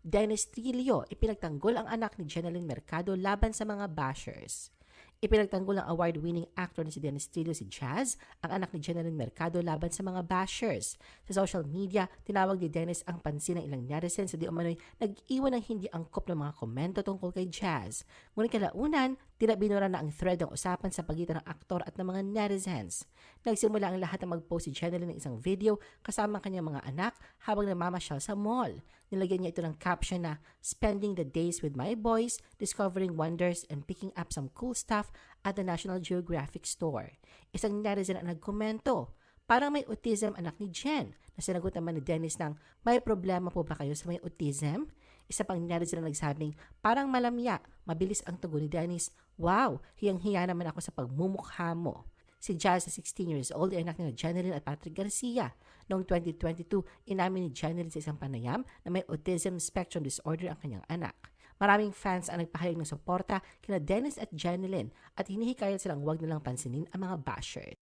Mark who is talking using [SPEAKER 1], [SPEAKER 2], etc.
[SPEAKER 1] Dennis Trillo, ipinagtanggol ang anak ni Jeneline Mercado laban sa mga bashers. Ipinagtanggol ang award-winning actor na si Dennis Trillo si Jazz, ang anak ni Jeneline Mercado laban sa mga bashers. Sa social media, tinawag ni Dennis ang pansin ng ilang netizens sa di umano'y nag-iwan ng hindi angkop ng mga komento tungkol kay Jazz. Ngunit kalaunan, tila binura na ang thread ng usapan sa pagitan ng aktor at ng mga netizens. Nagsimula ang lahat na mag-post si Jeneline ng isang video kasama ang kanyang mga anak habang namamasyal sa mall. Nilagyan niya ito ng caption na Spending the days with my boys, discovering wonders and picking up some cool stuff at the National Geographic store. Isang netizen ang nagkomento, parang may autism anak ni Jen. Na sinagot naman ni Dennis ng, may problema po ba kayo sa may autism? Isa pang netizen ang nagsabing, parang malamya, mabilis ang tugon ni Dennis. Wow, hiyang-hiya naman ako sa pagmumukha mo. Si Jazz na 16 years old ay anak ni Jeneline at Patrick Garcia. Noong 2022, inamin ni Jeneline sa isang panayam na may autism spectrum disorder ang kanyang anak. Maraming fans ang nagpahayag ng suporta kina Dennis at Jeneline at hinihikayat silang huwag nilang pansinin ang mga bashers.